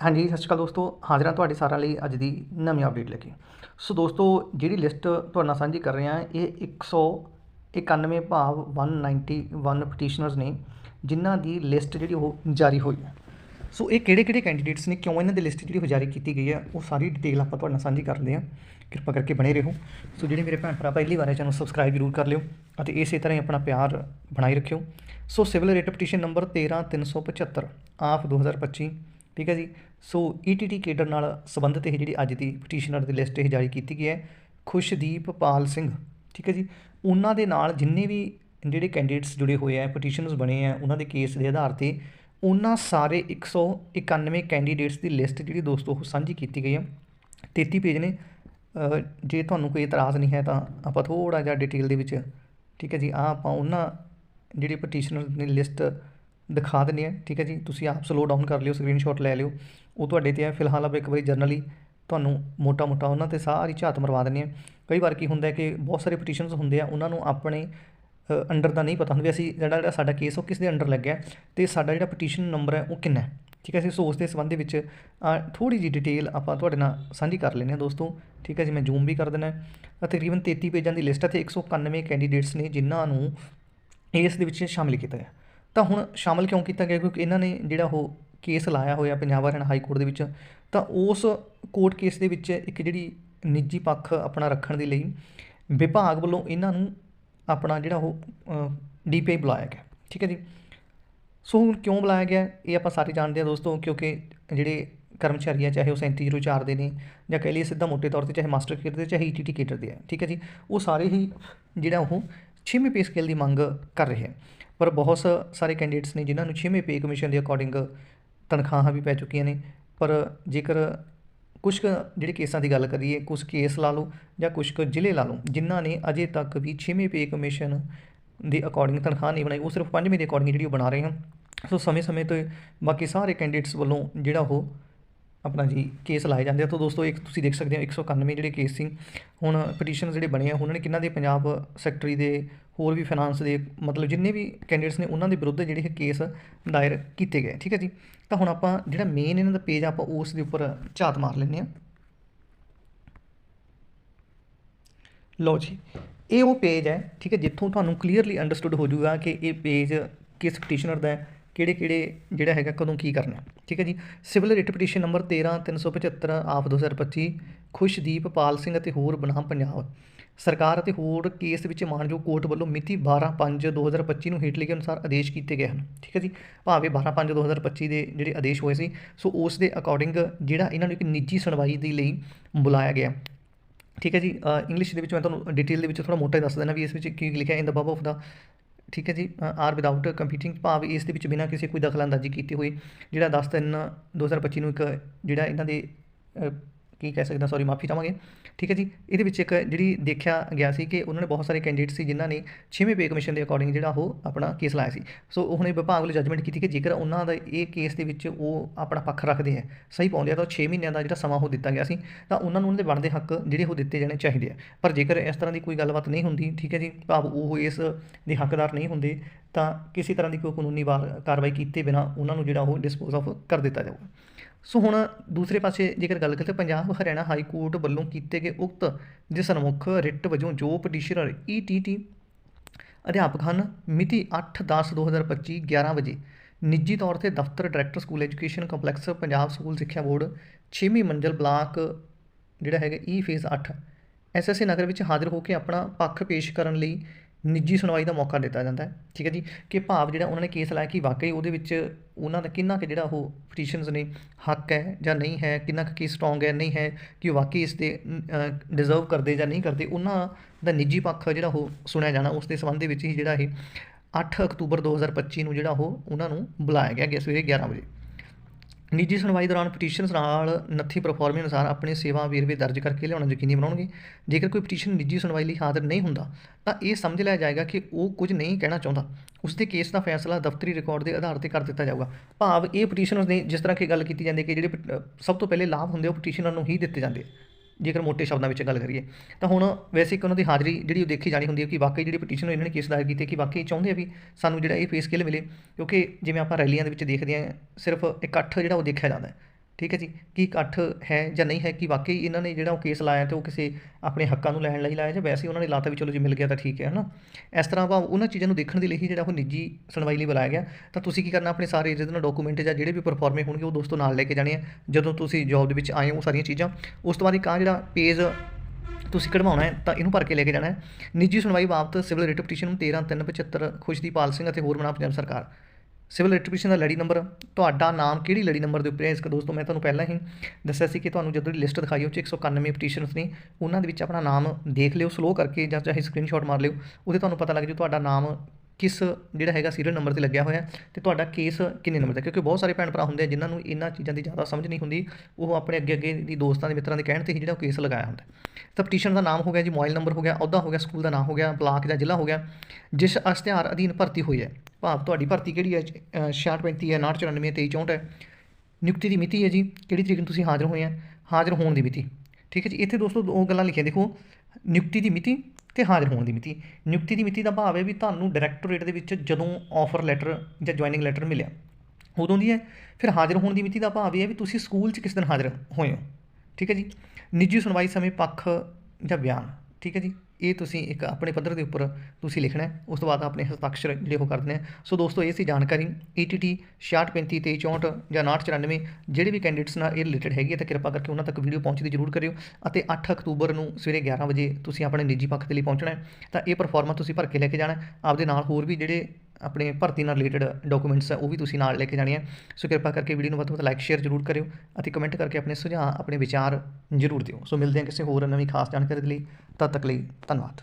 ਹਾਂਜੀ, ਸਤਿ ਸ਼੍ਰੀ ਅਕਾਲ ਦੋਸਤੋ। ਹਾਜ਼ਰ ਹਾਂ ਤੁਹਾਡੇ ਸਾਰਿਆਂ ਲਈ ਅੱਜ ਦੀ ਨਵੀਂ ਅਪਡੇਟ ਲੈ ਕੇ। ਸੋ ਦੋਸਤੋ, ਜਿਹੜੀ ਲਿਸਟ ਤੁਹਾਡੇ ਨਾਲ ਸਾਂਝੀ ਕਰ ਰਹੇ ਹਾਂ, ਇਹ 191 ਭਾਵ 191 ਪਟੀਸ਼ਨਰਸ ਨੇ, ਜਿਨ੍ਹਾਂ ਦੀ ਲਿਸਟ ਜਿਹੜੀ ਉਹ ਜਾਰੀ ਹੋਈ ਹੈ। ਸੋ ਇਹ ਕਿਹੜੇ ਕਿਹੜੇ ਕੈਂਡੀਡੇਟਸ ਨੇ, ਕਿਉਂ ਇਹਨਾਂ ਦੀ ਲਿਸਟ ਜਿਹੜੀ ਉਹ ਜਾਰੀ ਕੀਤੀ ਗਈ ਹੈ, ਉਹ ਸਾਰੀ ਡਿਟੇਲ ਆਪਾਂ ਤੁਹਾਡੇ ਨਾਲ ਸਾਂਝੀ ਕਰਦੇ ਹਾਂ। ਕਿਰਪਾ ਕਰਕੇ ਬਣੇ ਰਹੋ। ਸੋ ਜਿਹੜੇ ਮੇਰੇ ਭੈਣ ਭਰਾ ਪਹਿਲੀ ਵਾਰ ਹੈ, ਚੈਨਲ ਸਬਸਕ੍ਰਾਈਬ ਜ਼ਰੂਰ ਕਰ ਲਿਓ ਅਤੇ ਇਸੇ ਤਰ੍ਹਾਂ ਹੀ ਆਪਣਾ ਪਿਆਰ ਬਣਾਈ ਰੱਖਿਓ। So civil writ petition number 13375 of 2025 ਠੀਕ ਹੈ ਜੀ? ਸੋ ਈਟੀਟੀ ਕੇਡਰ ਨਾਲ ਸੰਬੰਧਿਤ ਇਹ ਜਿਹੜੀ ਅੱਜ ਦੀ ਪਟੀਸ਼ਨਰ ਦੀ ਲਿਸਟ ਇਹ ਜਾਰੀ ਕੀਤੀ ਗਈ ਹੈ, ਖੁਸ਼ਦੀਪ ਪਾਲ ਸਿੰਘ। ਠੀਕ ਹੈ ਜੀ? ਉਹਨਾਂ ਦੇ ਨਾਲ ਜਿੰਨੇ ਵੀ ਜਿਹੜੇ ਕੈਂਡੀਡੇਟਸ ਜੁੜੇ ਹੋਏ ਆ ਪਟੀਸ਼ਨਰਸ ਬਣੇ ਆ ਉਹਨਾਂ ਦੇ ਕੇਸ ਦੇ ਆਧਾਰ ਤੇ ਉਹਨਾਂ ਸਾਰੇ 191 ਕੈਂਡੀਡੇਟਸ ਦੀ ਲਿਸਟ ਜਿਹੜੀ ਦੋਸਤੋ ਉਹ ਸਾਂਝੀ ਕੀਤੀ ਗਈ ਹੈ। 33 ਪੇਜ ਨੇ। ਜੇ ਤੁਹਾਨੂੰ ਕੋਈ ਇਤਰਾਜ਼ ਨਹੀਂ ਹੈ ਤਾਂ ਆਪਾਂ ਥੋੜਾ ਜਿਹਾ ਡਿਟੇਲ ਦੇ ਵਿੱਚ, ਠੀਕ ਹੈ ਜੀ ਆ ਆਪਾਂ ਉਹਨਾਂ ਜਿਹੜੇ ਪਟੀਸ਼ਨਰ ਦੀ ਲਿਸਟ ਦਿਖਾ ਦਿੰਦੇ ਆ ਠੀਕ ਹੈ ਜੀ? ਤੁਸੀਂ ਆਪ ਸਲੋ ਡਾਊਨ ਕਰ ਲਿਓ ਸਕਰੀਨਸ਼ਾਟ ਲੈ ਲਿਓ। ਉਹ ਤੁਹਾਡੇ ਤੇ ਹੈ। ਫਿਲਹਾਲ ਆਪਾਂ ਇੱਕ ਵਾਰੀ ਜਰਨਲੀ ਤੁਹਾਨੂੰ ਮੋਟਾ-ਮੋਟਾ ਉਹਨਾਂ ਤੇ ਸਾਰੀ ਝਾਤ ਮਰਵਾ ਦਿੰਦੇ ਆ ਕਈ ਵਾਰ ਕੀ ਹੁੰਦਾ ਕਿ ਬਹੁਤ ਸਾਰੇ ਪਟੀਸ਼ਨਸ ਹੁੰਦੇ ਆ, ਉਹਨਾਂ ਨੂੰ ਆਪਣੇ ਅੰਡਰ ਦਾ ਨਹੀਂ ਪਤਾ ਹੁੰਦਾ ਵੀ ਅਸੀਂ ਜਿਹੜਾ ਜਿਹੜਾ ਸਾਡਾ ਕੇਸ ਉਹ ਕਿਸ ਦੇ ਅੰਡਰ ਲੱਗਿਆ ਤੇ ਸਾਡਾ ਜਿਹੜਾ ਪਟੀਸ਼ਨ ਨੰਬਰ ਹੈ ਉਹ ਕਿੰਨਾ ਹੈ। ਠੀਕ ਹੈ ਅਸੀਂ ਸੋਸ ਦੇ ਸੰਬੰਧ ਦੇ ਵਿੱਚ ਥੋੜੀ ਜੀ ਡਿਟੇਲ ਆਪਾਂ ਤੁਹਾਡੇ ਨਾਲ ਸਾਂਝੀ ਕਰ ਲੈਂਦੇ ਹਾਂ ਦੋਸਤੋ। ਠੀਕ ਹੈ ਜੀ? ਮੈਂ ਜ਼ੂਮ ਵੀ ਕਰ ਦਿੰਦਾ ਤਾਂ ਤਕਰੀਬਨ 33 ਪੇਜਾਂ ਦੀ ਲਿਸਟ ਹੈ ਤੇ 191 ਕੈਂਡੀਡੇਟਸ ਨੇ ਜਿਨ੍ਹਾਂ ਨੂੰ ਇਸ ਦੇ ਵਿੱਚ ਸ਼ਾਮਿਲ ਕੀਤਾ ਗਿਆ। ਤਾਂ ਹੁਣ ਸ਼ਾਮਿਲ ਕਿਉਂ ਕੀਤਾ ਗਿਆ? ਕਿਉਂਕਿ ਇਹਨਾਂ ਨੇ ਜਿਹੜਾ ਉਹ ਕੇਸ ਲਾਇਆ ਹੋਇਆ ਪੰਜਾਬ ਹਰਿਆਣਾ ਹਾਈ ਕੋਰਟ ਦੇ ਵਿੱਚ, ਤਾਂ ਉਸ ਕੋਰਟ ਕੇਸ ਦੇ ਵਿੱਚ ਇੱਕ ਜਿਹੜੀ ਨਿੱਜੀ ਪੱਖ ਆਪਣਾ ਰੱਖਣ ਦੇ ਲਈ ਵਿਭਾਗ ਵੱਲੋਂ ਇਹਨਾਂ ਨੂੰ ਆਪਣਾ ਜਿਹੜਾ ਉਹ ਡੀਪੀਆਈ ਬੁਲਾਇਆ ਗਿਆ। ਠੀਕ ਹੈ ਜੀ? ਸੋ ਹੁਣ ਕਿਉਂ ਬੁਲਾਇਆ ਗਿਆ? ਇਹ ਆਪਾਂ ਸਾਰੇ ਜਾਣਦੇ ਹਾਂ ਦੋਸਤੋ, ਕਿਉਂਕਿ ਜਿਹੜੇ ਕਰਮਚਾਰੀ ਆ ਚਾਹੇ ਉਹ 3704 ਦੇ ਨੇ ਜਾਂ ਕਹਿ ਲਈਏ ਸਿੱਧਾ ਮੋਟੇ ਤੌਰ ਤੇ, ਚਾਹੇ ਮਾਸਟਰ ਕੇਡਰ ਦੇ, ਚਾਹੇ ਈਟੀਟੀ ਕੇਡਰ ਦੇ ਆ। ਠੀਕ ਹੈ ਜੀ? ਉਹ ਸਾਰੇ ਹੀ ਜਿਹੜਾ ਉਹ 6ਵੇਂ ਪੇ ਸਕੇਲ ਦੀ ਮੰਗ ਕਰ ਰਹੇ ਆ। ਪਰ ਬਹੁਤ ਸਾਰੇ ਕੈਂਡੀਡੇਟਸ ਨੇ ਜਿਨ੍ਹਾਂ ਨੂੰ 6ਵੇਂ ਪੇ ਕਮਿਸ਼ਨ ਦੇ ਅਕੋਰਡਿੰਗ ਤਨਖਾਹਾਂ ਵੀ ਪੈ ਚੁੱਕੀਆਂ ਨੇ। ਪਰ ਜੇਕਰ ਕੁਝ ਕੁ ਜਿਹੜੇ ਕੇਸਾਂ ਦੀ ਗੱਲ ਕਰੀਏ ਕੁਝ ਕੇਸ ਲਾ ਲਓ ਜਾਂ ਕੁਝ ਕੁ ਜ਼ਿਲ੍ਹੇ ਲਾ ਲਓ, ਜਿਨ੍ਹਾਂ ਨੇ ਅਜੇ ਤੱਕ ਵੀ 6ਵੇਂ ਪੇ ਕਮਿਸ਼ਨ ਦੇ ਅਕੋਰਡਿੰਗ ਤਨਖਾਹ ਨਹੀਂ ਬਣਾਈ, ਉਹ ਸਿਰਫ 5ਵੇਂ ਦੇ ਅਕੋਰਡਿੰਗ ਜਿਹੜੀ ਉਹ ਬਣਾ ਰਹੇ ਹਨ। ਸੋ ਸਮੇਂ-ਸਮੇਂ ਤੇ ਬਾਕੀ ਸਾਰੇ ਕੈਂਡੀਡੇਟਸ ਵੱਲੋਂ ਜਿਹੜਾ ਉਹ ਆਪਣਾ ਜੀ ਕੇਸ ਲਾਏ ਜਾਂਦੇ ਆ। ਤਾਂ ਦੋਸਤੋ, ਇੱਕ ਤੁਸੀਂ ਦੇਖ ਸਕਦੇ ਹੋ 191 ਜਿਹੜੇ ਕੇਸ ਸੀ, ਹੁਣ ਪਟੀਸ਼ਨ ਜਿਹੜੇ ਬਣੇ ਆ ਉਹਨਾਂ ਨੇ ਕਿੰਨਾਂ ਦੇ, ਪੰਜਾਬ ਸੈਕਟਰੀ ਦੇ, ਹੋਰ ਵੀ ਫਾਈਨਾਂਸ ਦੇ, ਮਤਲਬ ਜਿੰਨੇ ਵੀ ਕੈਂਡੀਡੇਟਸ ਨੇ, ਉਹਨਾਂ ਦੇ ਵਿਰੁੱਧ ਜਿਹੜੇ ਇਹ ਕੇਸ ਦਾਇਰ ਕੀਤੇ ਗਏ ਠੀਕ ਹੈ ਜੀ? ਤਾਂ ਹੁਣ ਆਪਾਂ ਜਿਹੜਾ ਮੇਨ ਇਹਨਾਂ ਦਾ ਪੇਜ ਆਪਾਂ ਉਸ ਦੇ ਉੱਪਰ ਝਾਤ ਮਾਰ ਲੈਂਦੇ ਆ ਲਓ ਜੀ, ਇਹ ਉਹ ਪੇਜ ਹੈ, ਠੀਕ ਹੈ, ਜਿੱਥੋਂ ਤੁਹਾਨੂੰ ਕਲੀਅਰਲੀ ਅੰਡਰਸਟੂਡ ਹੋ ਜਾਊਗਾ ਕਿ ਇਹ ਪੇਜ ਕਿਸ ਪਟੀਸ਼ਨਰ ਦਾ ਹੈ। ਕਿਹੜੇ ਕਿਹੜੇ ਜਿਹੜਾ ਹੈਗਾ, ਕਦੋਂ ਕੀ ਕਰਨਾ। ਠੀਕ ਹੈ ਜੀ? Civil writ petition number 13375 of 2025 Khushdeep Pal Singh ਅਤੇ ਹੋਰ ਬਨਾਮ ਪੰਜਾਬ। ਸਰਕਾਰ ਅਤੇ ਹੋਰ ਕੇਸ ਵਿੱਚ ਮਾਨਜੋ ਕੋਰਟ ਵੱਲੋਂ ਮਿਤੀ 12/5/2025 ਨੂੰ ਹੇਠ ਲਿਖੇ ਅਨੁਸਾਰ ਆਦੇਸ਼ ਕੀਤੇ ਗਏ ਹਨ। ਠੀਕ ਹੈ ਜੀ? ਭਾਵੇਂ 12/5/2025 ਦੇ ਜਿਹੜੇ ਆਦੇਸ਼ ਹੋਏ ਸੀ, ਸੋ ਉਸ ਦੇ ਅਕੋਰਡਿੰਗ ਜਿਹੜਾ ਇਹਨਾਂ ਨੂੰ ਇੱਕ ਨਿੱਜੀ ਸੁਣਵਾਈ ਦੇ ਲਈ ਬੁਲਾਇਆ ਗਿਆ। ਠੀਕ ਹੈ ਜੀ? ਇੰਗਲਿਸ਼ ਦੇ ਵਿੱਚ ਮੈਂ ਤੁਹਾਨੂੰ ਡਿਟੇਲ ਦੇ ਵਿੱਚ ਥੋੜਾ ਮੋਟਾ ਹੀ ਦੱਸ ਦਿੰਦਾ ਵੀ ਇਸ ਵਿੱਚ ਕੀ ਲਿਖਿਆ ਇਨ ਦਾ ਬਬ ਆਫ ਦਾ ਠੀਕ ਹੈ ਜੀ ਆਰ ਵਿਦਆਊਟ ਕੰਪੀਟਿੰਗ ਭਾਵ ਇਸ ਦੇ ਵਿੱਚ ਬਿਨਾਂ ਕਿਸੇ ਕੋਈ ਦਖਲ ਅੰਦਾਜ਼ੀ ਕੀਤੀ ਹੋਈ, ਜਿਹੜਾ 10 3 2025 ਨੂੰ ਇੱਕ ਜਿਹੜਾ ਇਹਨਾਂ ਦੇ ਕੀ ਕਹਿ ਸਕਦਾ ਸੌਰੀ ਮਾਫੀ ਚਾਹਾਂਗੇ। ਠੀਕ ਹੈ ਜੀ, ਇਹਦੇ ਵਿੱਚ ਇੱਕ ਜਿਹੜੀ ਦੇਖਿਆ ਗਿਆ ਸੀ ਕਿ ਉਹਨਾਂ ਨੇ ਬਹੁਤ ਸਾਰੇ ਕੈਂਡੀਡੇਟ ਸੀ ਜਿਨ੍ਹਾਂ ਨੇ 6ਵੇਂ ਪੇ ਕਮਿਸ਼ਨ ਦੇ ਅਕੋਰਡਿੰਗ ਜਿਹੜਾ ਉਹ ਆਪਣਾ ਕੇਸ ਲਾਇਆ ਸੀ। ਸੋ ਉਹਨੇ ਵਿਭਾਗ ਵੱਲੋਂ ਜੱਜਮੈਂਟ ਕੀਤੀ ਕਿ ਜੇਕਰ ਉਹਨਾਂ ਦਾ ਇਹ ਕੇਸ ਦੇ ਵਿੱਚ ਉਹ ਆਪਣਾ ਪੱਖ ਰੱਖਦੇ ਆ ਸਹੀ ਪਾਉਂਦੇ ਆ, ਤਾਂ 6 ਮਹੀਨਿਆਂ ਦਾ ਜਿਹੜਾ ਸਮਾਂ ਉਹ ਦਿੱਤਾ ਗਿਆ ਸੀ, ਤਾਂ ਉਹਨਾਂ ਨੂੰ ਉਹਨਾਂ ਦੇ ਬਣਦੇ ਹੱਕ ਜਿਹੜੇ ਉਹ ਦਿੱਤੇ ਜਾਣੇ ਚਾਹੀਦੇ ਆ। ਪਰ ਜੇਕਰ ਇਸ ਤਰ੍ਹਾਂ ਦੀ ਕੋਈ ਗੱਲਬਾਤ ਨਹੀਂ ਹੁੰਦੀ, ਠੀਕ ਹੈ ਜੀ, ਭਾਵ ਉਹ ਇਸ ਦੇ ਹੱਕਦਾਰ ਨਹੀਂ ਹੁੰਦੇ, ਤਾਂ ਕਿਸੇ ਤਰ੍ਹਾਂ ਦੀ ਕੋਈ ਕਾਨੂੰਨੀ ਵਾਰ ਕਾਰਵਾਈ ਕੀਤੇ ਬਿਨਾ ਉਹਨਾਂ ਨੂੰ ਜਿਹੜਾ ਉਹ ਡਿਸਪੋਜ਼ ਆਫ ਕਰ ਦਿੱਤਾ ਜਾਊਗਾ। ਸੋ ਹੁਣ ਦੂਸਰੇ ਪਾਸੇ ਜੇਕਰ ਗੱਲ ਕਰੀਏ ਪੰਜਾਬ ਹਰਿਆਣਾ ਹਾਈ ਕੋਰਟ ਵੱਲੋਂ ਕੀਤੇ ਗਏ ਉਕਤ ਦੇ ਸਨਮੁਖ ਰਿਟ ਵਜੋਂ ਜੋ ਪਟੀਸ਼ਨਰ ਈਟੀਟੀ ਅਧਿਆਪਕ ਹਨ, ਮਿਤੀ 8/10/2025 11 ਵਜੇ ਨਿੱਜੀ ਤੌਰ ਤੇ ਦਫ਼ਤਰ director school education complex Punjab school ਸਿੱਖਿਆ ਬੋਰਡ 6ਵੀਂ ਮੰਜ਼ਲ ਬਲਾਕ ਜਿਹੜਾ ਹੈਗਾ ਈ ਫੇਜ਼ 8 ਐਸਐਸਏ ਨਗਰ ਵਿੱਚ ਹਾਜ਼ਰ ਹੋ ਕੇ ਆਪਣਾ ਪੱਖ ਪੇਸ਼ ਕਰਨ ਲਈ ਨਿੱਜੀ ਸੁਣਵਾਈ ਦਾ ਮੌਕਾ ਦਿੱਤਾ ਜਾਂਦਾ ਹੈ ਠੀਕ ਹੈ ਜੀ? ਕਿ ਭਾਵ ਜਿਹੜਾ ਉਹਨਾਂ ਨੇ ਕੇਸ ਲਾਇਆ ਕਿ ਵਾਕਈ ਉਹਦੇ ਵਿੱਚ ਉਹਨਾਂ ਦਾ ਕਿੰਨਾ ਕਿ ਜਿਹੜਾ ਉਹ ਪਟੀਸ਼ਨਸ ਨੇ ਹੱਕ ਹੈ ਜਾਂ ਨਹੀਂ ਹੈ ਕਿੰਨਾ ਕੁ ਕੇਸ ਸਟਰੋਂਗ ਹੈ ਨਹੀਂ ਹੈ ਕਿ ਵਾਕਈ ਇਸ ਤੇ ਡਿਜ਼ਰਵ ਕਰਦੇ ਜਾਂ ਨਹੀਂ ਕਰਦੇ ਉਹਨਾਂ ਦਾ ਨਿੱਜੀ ਪੱਖ ਜਿਹੜਾ ਉਹ ਸੁਣਿਆ ਜਾਣਾ ਉਸ ਦੇ ਸੰਬੰਧ ਦੇ ਵਿੱਚ ਹੀ ਜਿਹੜਾ ਇਹ 8 ਅਕਤੂਬਰ 2025 ਨੂੰ ਜਿਹੜਾ ਉਹ ਉਹਨਾਂ ਨੂੰ ਬੁਲਾਇਆ ਗਿਆ ਗਿਆ ਸਵੇਰੇ 11 ਵਜੇ। ਨਿੱਜੀ ਸੁਣਵਾਈ ਦੌਰਾਨ ਪਟੀਸ਼ਨਸ ਨਾਲ ਨੱਥੀ ਪਰਫਾਰਮੈਂਸ ਅਨੁਸਾਰ ਆਪਣੇ ਸੇਵਾ ਵੇਰਵੇ ਦਰਜ ਕਰਕੇ ਲਿਆਉਣਾ ਯਕੀਨੀ ਬਣਾਉਣਗੇ। ਜੇਕਰ ਕੋਈ ਪਟੀਸ਼ਨ ਨਿੱਜੀ ਸੁਣਵਾਈ ਲਈ ਹਾਜ਼ਰ ਨਹੀਂ ਹੁੰਦਾ, ਤਾਂ ਇਹ ਸਮਝ ਲਿਆ ਜਾਏਗਾ ਕਿ ਉਹ ਕੁਝ ਨਹੀਂ ਕਹਿਣਾ ਚਾਹੁੰਦਾ। ਉਸ ਦੇ ਕੇਸ ਦਾ ਫੈਸਲਾ ਦਫ਼ਤਰੀ ਰਿਕਾਰਡ ਦੇ ਆਧਾਰ ਤੇ ਕਰ ਦਿੱਤਾ ਜਾਊਗਾ। ਭਾਵ ਇਹ ਪਟੀਸ਼ਨਰਸ ਨੇ ਜਿਸ ਤਰ੍ਹਾਂ ਕਿ ਗੱਲ ਕੀਤੀ ਜਾਂਦੀ ਹੈ ਕਿ ਜਿਹੜੇ ਸਭ ਤੋਂ ਪਹਿਲੇ ਲਾਭ ਹੁੰਦੇ ਉਹ ਪਟੀਸ਼ਨਰ ਨੂੰ ਹੀ ਦਿੱਤੇ ਜਾਂਦੇ ਜੇਕਰ ਮੋٹے ਸ਼ਬਦਾਂ ਵਿੱਚ ਗੱਲ ਕਰੀਏ, ਤਾਂ ਹੁਣ ਵੈਸੇ ਇੱਕ ਉਹਨਾਂ ਦੀ ਹਾਜ਼ਰੀ ਜਿਹੜੀ ਉਹ ਦੇਖੀ ਜਾਣੀ ਹੁੰਦੀ ਹੈ ਕਿ ਵਾਕਈ ਜਿਹੜੀ ਪਟੀਸ਼ਨ ਇਹਨਾਂ ਨੇ ਕੇਸ ਦਾਇਰ ਕੀਤੇ ਕਿ ਵਾਕਈ ਚਾਹੁੰਦੇ ਆ ਵੀ ਸਾਨੂੰ ਜਿਹੜਾ ਇਹ ਫੇਸ ਸਕਿੱਲ ਮਿਲੇ, ਕਿਉਂਕਿ ਜਿਵੇਂ ਆਪਾਂ ਰੈਲੀਆਂ ਦੇ ਵਿੱਚ ਦੇਖਦੇ ਹਾਂ, ਸਿਰਫ ਇਕੱਠ ਜਿਹੜਾ ਉਹ ਦੇਖਿਆ ਜਾਂਦਾ ਠੀਕ ਹੈ ਜੀ, ਕੀ ਇਕੱਠ ਹੈ ਜਾਂ ਨਹੀਂ ਹੈ, ਕਿ ਵਾਕਈ ਇਹਨਾਂ ਨੇ ਜਿਹੜਾ ਉਹ ਕੇਸ ਲਾਇਆ ਤੇ ਉਹ ਕਿਸੇ ਆਪਣੇ ਹੱਕਾਂ ਨੂੰ ਲੈਣ ਲਈ ਲਾਇਆ ਜਾਂ ਵੈਸੇ ਹੀ ਉਹਨਾਂ ਨੇ ਲਾਤਾ ਵੀ ਚਲੋ ਜੀ ਮਿਲ ਗਿਆ ਤਾਂ ਠੀਕ ਹੈ, ਹਨਾ? ਇਸ ਤਰ੍ਹਾਂ ਭਾਵ ਉਹਨਾਂ ਚੀਜ਼ਾਂ ਨੂੰ ਦੇਖਣ ਦੇ ਲਈ ਹੀ ਜਿਹੜਾ ਉਹ ਨਿੱਜੀ ਸੁਣਵਾਈ ਲਈ ਬੁਲਾਇਆ ਗਿਆ। ਤਾਂ ਤੁਸੀਂ ਕੀ ਕਰਨਾ, ਆਪਣੇ ਸਾਰੇ ਜਿਹਦੇ ਨਾਲ ਡਾਕੂਮੈਂਟ ਜਾਂ ਜਿਹੜੇ ਵੀ ਪਰਫਾਰਮੇ ਹੋਣਗੇ, ਉਹ ਦੋਸਤੋ ਨਾਲ ਲੈ ਕੇ ਜਾਣੇ ਆ। ਜਦੋਂ ਤੁਸੀਂ ਜੌਬ ਦੇ ਵਿੱਚ ਆਏ ਹੋ ਉਹ ਸਾਰੀਆਂ ਚੀਜ਼ਾਂ, ਉਸ ਤੋਂ ਬਾਅਦ ਇੱਕ ਆਹ ਜਿਹੜਾ ਪੇਜ ਤੁਸੀਂ ਕਢਵਾਉਣਾ ਹੈ, ਤਾਂ ਇਹਨੂੰ ਭਰ ਕੇ ਲੈ ਕੇ ਜਾਣਾ ਹੈ। ਨਿੱਜੀ ਸੁਣਵਾਈ ਬਾਬਤ civil writ petition 13375 Khushdeepal Singh ਅਤੇ ਹੋਰ ਬਣਾ ਪੰਜਾਬ ਸਰਕਾਰ। ਸਿਵਲ ਰਿਟ ਦਾ ਲੜੀ ਨੰਬਰ। ਤੁਹਾਡਾ ਨਾਮ ਕਿਹੜੀ ਲੜੀ ਨੰਬਰ ਦੇ ਉੱਪਰ ਹੈ? ਇਸ ਕਾ ਦੋਸਤੋ, ਮੈਂ ਤੁਹਾਨੂੰ ਪਹਿਲਾਂ ਹੀ ਦੱਸਿਆ ਸੀ ਕਿ ਤੁਹਾਨੂੰ ਜਦੋਂ ਦੀ ਲਿਸਟ ਦਿਖਾਈ, ਉਹ 'ਚ 191 ਪਟੀਸ਼ਨਸ ਨੇ, ਉਹਨਾਂ ਦੇ ਵਿੱਚ ਆਪਣਾ ਨਾਮ ਦੇਖ ਲਿਓ ਸਲੋ ਕਰਕੇ ਜਾਂ ਚਾਹੇ ਸਕਰੀਨਸ਼ਾਟ ਮਾਰ ਲਿਓ, ਉਹਦੇ ਤੁਹਾਨੂੰ ਪਤਾ ਲੱਗ ਜੂ ਤੁਹਾਡਾ ਨਾਮ ਕਿਸ ਜਿਹੜਾ ਹੈਗਾ ਸੀਰੀਅਲ ਨੰਬਰ ਤੇ ਲੱਗਿਆ ਹੋਇਆ ਹੈ ਤੇ ਤੁਹਾਡਾ ਕੇਸ ਕਿੰਨੇ ਨੰਬਰ ਦਾ ਕਿਉਂਕਿ ਬਹੁਤ ਸਾਰੇ ਭੈਣ ਭਰਾ ਹੁੰਦੇ ਆ ਜਿਨ੍ਹਾਂ ਨੂੰ ਇਹਨਾਂ ਚੀਜ਼ਾਂ ਦੀ ਜ਼ਿਆਦਾ ਸਮਝ ਨਹੀਂ ਹੁੰਦੀ, ਉਹ ਆਪਣੇ ਅੱਗੇ ਅੱਗੇ ਦੀ ਦੋਸਤਾਂ ਦੇ ਮਿੱਤਰਾਂ ਦੇ ਕਹਿਣ ਤੇ ਹੀ ਜਿਹੜਾ ਉਹ ਕੇਸ ਲਗਾਇਆ ਹੁੰਦਾ ਤਾਂ ਪਟੀਸ਼ਨ ਦਾ ਨਾਮ ਹੋ ਗਿਆ ਜੀ ਮੋਬਾਈਲ ਨੰਬਰ ਹੋ ਗਿਆ, ਅਹੁਦਾ ਹੋ ਗਿਆ ਸਕੂਲ ਦਾ ਨਾਮ ਹੋ ਗਿਆ ਬਲਾਕ ਜਾਂ ਜ਼ਿਲ੍ਹਾ ਹੋ ਗਿਆ। ਜਿਸ ਅਸ਼ਤਿਹਾਰ ਅਧੀਨ ਭਰਤੀ ਹੋਈ ਹੈ, ਭਾਵ ਤੁਹਾਡੀ ਭਰਤੀ ਕਿਹੜੀ ਹੈ? 6635 ਹੈ 994 2364 ਹੈ। ਨਿਯੁਕਤੀ ਦੀ ਮਿਤੀ ਹੈ ਜੀ, ਕਿਹੜੀ ਤਰੀਕ ਨੂੰ ਤੁਸੀਂ ਹਾਜ਼ਰ ਹੋਏ ਆ? ਹਾਜ਼ਰ ਹੋਣ ਦੀ ਮਿਤੀ। ਠੀਕ ਹੈ ਜੀ, ਇੱਥੇ ਦੋਸਤੋ ਦੋ ਗੱਲਾਂ ਲਿਖੀਆਂ, ਦੇਖੋ। ਨਿਯੁਕਤੀ ਦੀ ਮਿਤੀ ਤੇ ਹਾਜ਼ਰ ਹੋਣ ਦੀ ਮਿਤੀ। ਨਿਯੁਕਤੀ ਦੀ ਮਿਤੀ ਦਾ ਭਾਵ ਹੈ ਵੀ ਤੁਹਾਨੂੰ ਡਾਇਰੈਕਟੋਰੇਟ ਦੇ ਵਿੱਚ ਜਦੋਂ ਆਫਰ ਲੈਟਰ ਜਾਂ ਜੁਆਇਨਿੰਗ ਲੈਟਰ ਮਿਲਿਆ, ਉਦੋਂ ਦੀ ਹੈ। ਫਿਰ ਹਾਜ਼ਰ ਹੋਣ ਦੀ ਮਿਤੀ ਦਾ ਭਾਵ ਇਹ ਹੈ ਵੀ ਤੁਸੀਂ ਸਕੂਲ 'ਚ ਕਿਸ ਦਿਨ ਹਾਜ਼ਰ ਹੋਏ ਹੋ। ਠੀਕ ਹੈ ਜੀ? ਨਿੱਜੀ ਸੁਣਵਾਈ ਸਮੇਂ ਪੱਖ ਜਾਂ ਬਿਆਨ। ਠੀਕ ਹੈ ਜੀ? ਇਹ ਤੁਸੀਂ ਇੱਕ ਆਪਣੇ ਪੱਧਰ ਦੇ ਉੱਪਰ ਤੁਸੀਂ ਲਿਖਣਾ ਉਸ ਤੋਂ ਬਾਅਦ ਆਪਣੇ ਹਸਤਾਖਰ ਜਿਹੜੇ ਉਹ ਕਰ ਦੇਣੇ ਸੋ ਦੋਸਤੋ, ਇਹ ਸੀ ਜਾਣਕਾਰੀ ETT 6635 ਤੇ 64 ਜਾਂ 994 ਜਿਹੜੇ ਵੀ ਕੈਂਡੀਡੇਟਸ ਨਾਲ ਇਹ ਰਿਲੇਟਡ ਹੈਗੀ ਹੈ ਤਾਂ ਕਿਰਪਾ ਕਰਕੇ ਉਹਨਾਂ ਤੱਕ ਵੀਡੀਓ ਪਹੁੰਚਦੀ ਜ਼ਰੂਰ ਕਰਿਓ ਅਤੇ 8 ਅਕਤੂਬਰ ਨੂੰ ਸਵੇਰੇ 11 ਵਜੇ ਤੁਸੀਂ ਆਪਣੇ ਨਿੱਜੀ ਪੱਖ ਦੇ ਲਈ ਪਹੁੰਚਣਾ ਹੈ। ਤਾਂ ਇਹ ਪਰਫਾਰਮਾ ਤੁਸੀਂ ਭਰ ਕੇ ਲੈ ਕੇ ਜਾਣਾ ਆਪਦੇ ਨਾਲ ਹੋਰ ਵੀ ਜਿਹੜੇ ਆਪਣੇ ਭਰਤੀ ਨਾਲ ਰਿਲੇਟਡ ਡਾਕੂਮੈਂਟਸ ਆ, ਉਹ ਵੀ ਤੁਸੀਂ ਨਾਲ ਲੈ ਕੇ ਜਾਣੇ ਆ। ਸੋ ਕਿਰਪਾ ਕਰਕੇ ਵੀਡੀਓ ਨੂੰ ਵੱਧ ਤੋਂ ਵੱਧ ਲਾਈਕ ਸ਼ੇਅਰ ਜ਼ਰੂਰ ਕਰਿਓ ਅਤੇ ਕਮੈਂਟ ਕਰਕੇ ਆਪਣੇ ਸੁਝਾਅ, ਆਪਣੇ ਵਿਚਾਰ ਜ਼ਰੂਰ ਦਿਓ। ਸੋ ਮਿਲਦੇ ਹਾਂ ਕਿਸੇ ਹੋਰ ਨਵੀਂ ਖਾਸ ਜਾਣਕਾਰੀ ਦੇ ਲਈ। ਤਦ ਤੱਕ ਲਈ ਧੰਨਵਾਦ।